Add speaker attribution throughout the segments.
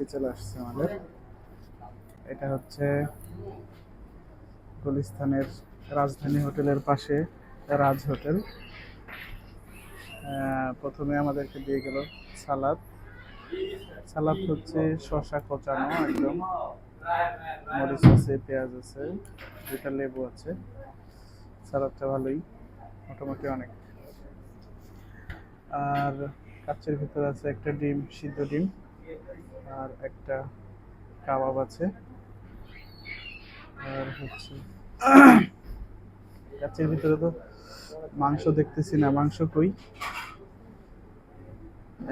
Speaker 1: কাচ্চি চলে আসছে আমাদের। এটা হচ্ছে গুলিস্তানের রাজধানী হোটেলের পাশে রাজ হোটেল। প্রথমে আমাদেরকে দিয়ে গেল সালাদ। সালাদ হচ্ছে শসা কচানো একদম। মরিচ আছে, পেঁয়াজ আছে, দুইটা লেবু আছে। সালাদটা ভালোই, মোটামুটি অনেক। আর কাচ্চের ভিতরে আছে একটা ডিম, সিদ্ধ ডিম। আর একটা কাবাব আছে। আর হচ্ছে কাচ্চের ভিতরে তো মাংস দেখতেছি না, মাংস কই?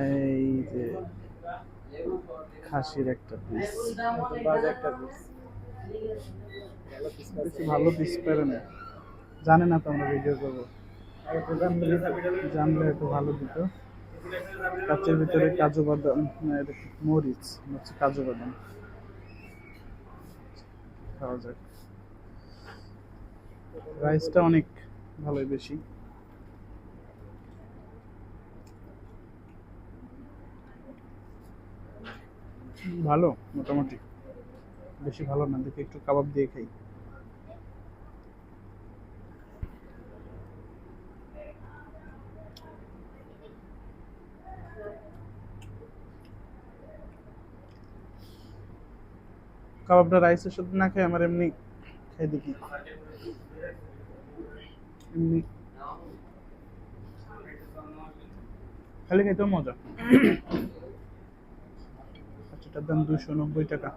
Speaker 1: এই যে খাসির একটা পিস ভালো পিস পাবে না। জানে না তো আমরা ভিডিও করব। জানলে একটু ভালো দিত। কাচের ভিতরে কাজু বাদাম? মরিচ? হচ্ছে কাজু বাদাম। খাওয়া যাক। রাইসটা অনেক ভালোই বেশি। ভালো, মোটামুটি। বেশি ভালো না, দেখি একটু কাবাব দিয়ে খাই। কাবাবটা রাইসের সাথে না খাই আমার এমনি খাই দেখি। এমনি। খালি খাইতেও মজা। আচ্ছা এটার দাম দুশো নব্বই টাকা।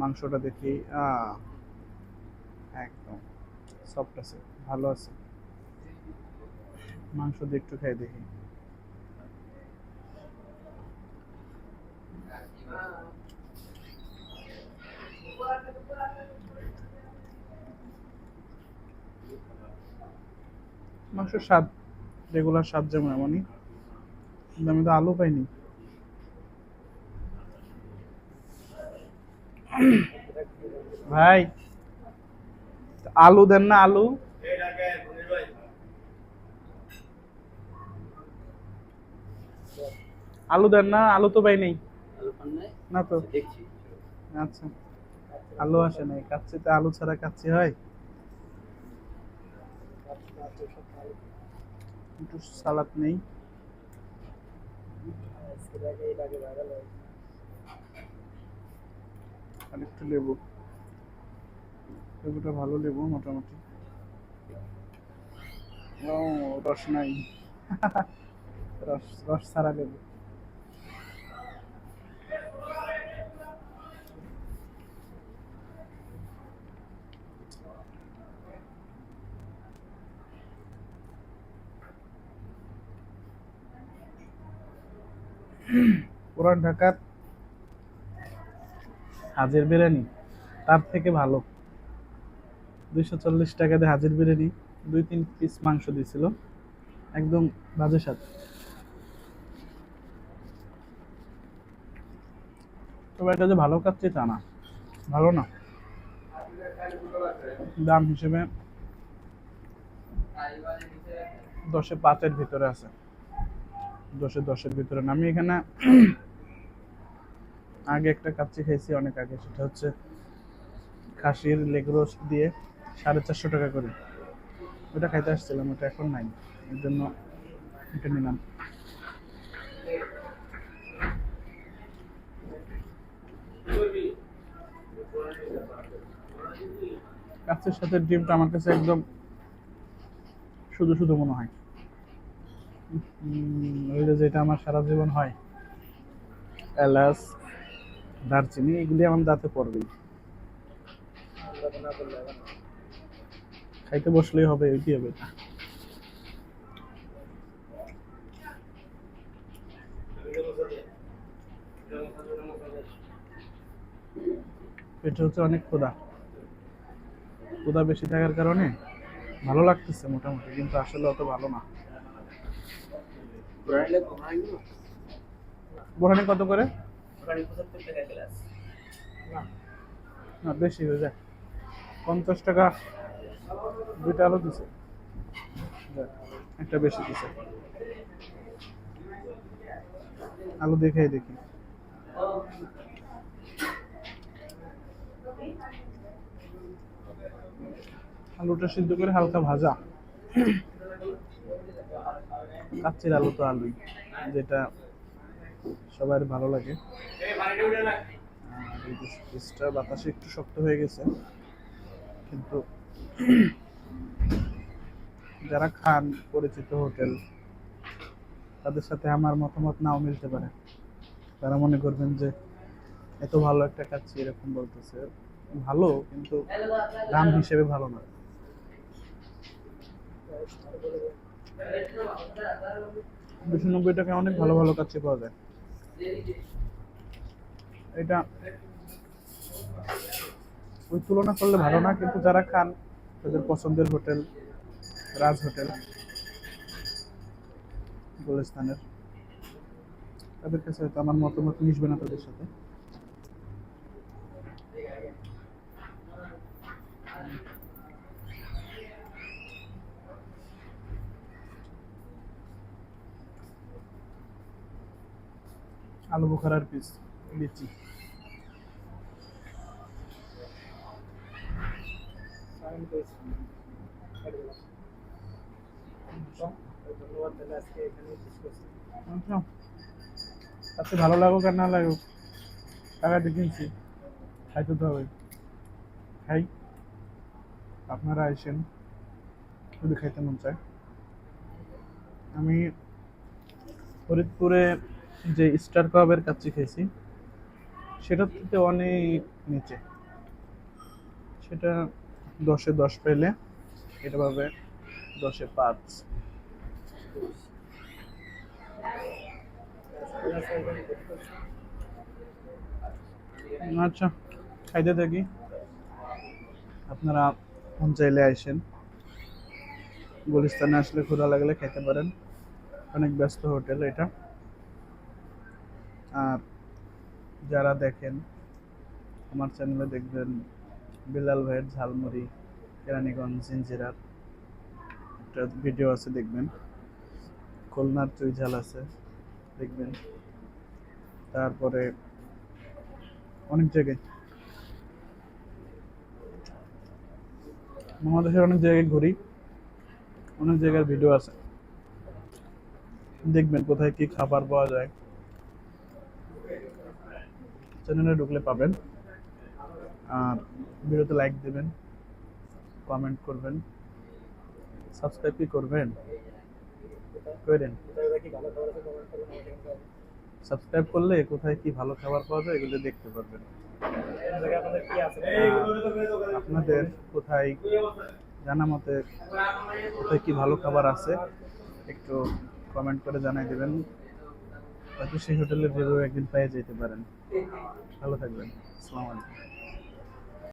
Speaker 1: মাংসটা দেখি। একদম সফট আছে, ভালো আছে। মাংস দিয়ে একটু খাই দেখি। মাংসের স্বাদ রেগুলার স্বাদ যেমন এমনই। আমি তো আলু পাইনি ভাই আলু দেন না আলু। আলু দেন না আলু তো পাই নেই। না তো? আচ্ছা আলু আসে নাই। কাচ্চিতে আলু ছাড়া কাচ্ছি হয়? একটু সালাদ নেই। আর একটু লেবু। লেবুটা ভালো লেবু মোটামুটি। ও রস নাই। রস রস ছাড়া লেবু। পুরান ঢাকার হাজির বিরিয়ানি, তার থেকে ভালো। দুইশো চল্লিশ টাকা দিয়ে হাজির বিরিয়ানি, দুই তিন পিস মাংস দিয়েছিল। একদম বাজে স্বাদ। তবে এটা যে ভালো কাচ্ছি তা না, ভালো না। দাম হিসেবে দশে পাঁচের ভিতরে আছে। দশে দশের ভিতরে আমি এখানে আগে একটা কাচ্চি খেয়েছি অনেক আগে, সেটা হচ্ছে খাসির লেগ রোস্ট দিয়ে সাড়ে চারশো টাকা করে। ওটা খাইতে আসছিলাম, ওটা এখন নাই, এর জন্য এটা নিলাম। কাছের সাথে ডিমটা আমার কাছে একদম শুধু শুধু মনে হয়। উম, ওই যে যেটা আমার সারা জীবন হয়। এলাচ দারচিনি এগুলি আমার দাঁতে পড়বেই। খাইতে বসলেই হবে হবে? পেটে হচ্ছে অনেক ক্ষুধা। ক্ষুধা বেশি থাকার কারণে ভালো লাগতেছে মোটামুটি কিন্তু আসলে অত ভালো না। বোরানি কত? করে? না বেশি হয়ে যায়। পঞ্চাশ টাকা দুইটা আলো দিছে। একটা বেশি দিছে। আলু দেখাই দেখি। আলুটা সিদ্ধ করে হালকা ভাজা। কাচ্চির আলু তো আলুই, যেটা সবার ভালো লাগে। বাতাসে একটু শক্ত হয়ে গেছে, কিন্তু যারা খান পরিচিত হোটেল, তাদের সাথে আমার মতামত নাও মিলতে পারে। তারা মনে করবেন যে, এত ভালো একটা কাচ্ছি এরকম বলতেছে। ভালো, কিন্তু দাম হিসেবে ভালো না। দুশো নব্বই টাকায় অনেক ভালো ভালো কাচ্চি পাওয়া যায়। এটা ওই তুলনা করলে ভালো না, কিন্তু যারা খান তাদের পছন্দের হোটেল, রাজ হোটেল গুলিস্তানের তাদের কাছে হয়তো আমার মতামত মিশবে না তাদের সাথে। আলু বোখারার পিস, লিচি।
Speaker 2: ধন্যবাদ তাহলে আজকে এখানে
Speaker 1: আচ্ছা ভালো লাগুক আর না লাগুক, টাকা দিয়ে কিনছি খাইতে তো হবে খাই, আপনারা আইসেন, যদি খাইতে মন চায়। আমি ফরিদপুরে যে স্টার কাবাবের কাচ্চি খেয়েছি সেটার থেকে অনেক নিচে। সেটা দশে দশ পেলে, এটা পাবে দশে পাঁচ। আচ্ছা খাইতে থাকি। আপনারা মন চাইলে আইসেন। গুলিস্তানে আসলে ক্ষুধা লাগলে খেতে পারেন। অনেক ব্যস্ত হোটেল এটা। যারা দেখেন, আমার চ্যানেলে দেখবেন বিলাল ভাইয়ের ঝালমুড়ি, কেরানীগঞ্জ জিঞ্জিরার একটা ভিডিও আছে, দেখবেন। খুলনার চুই ঝাল আছে, দেখবেন। তারপরে অনেক জায়গায় বাংলাদেশের অনেক জায়গায় ঘুরি, অনেক জায়গার ভিডিও আছে। দেখবেন কোথায় কি খাবার পাওয়া যায়। চ্যানেলে ঢুকলে পাবেন। ভিডিওতে লাইক দেবেন কমেন্ট করবেন সাবস্ক্রাইব করবেন? করেন। সাবস্ক্রাইব করলে কোথায় কি ভালো খাবার পাওয়া যায় এগুলো দেখতে পারবেন। আপনাদের কোথায় জানা মতে কোথায় কি ভালো খাবার আছে, একটু কমেন্ট করে জানাই দেবেন। হয়তো সেই হোটেলের রিভিউ একদিন পেয়ে যেতে পারেন। ভালো থাকবেন আসসালামু আলাইকুম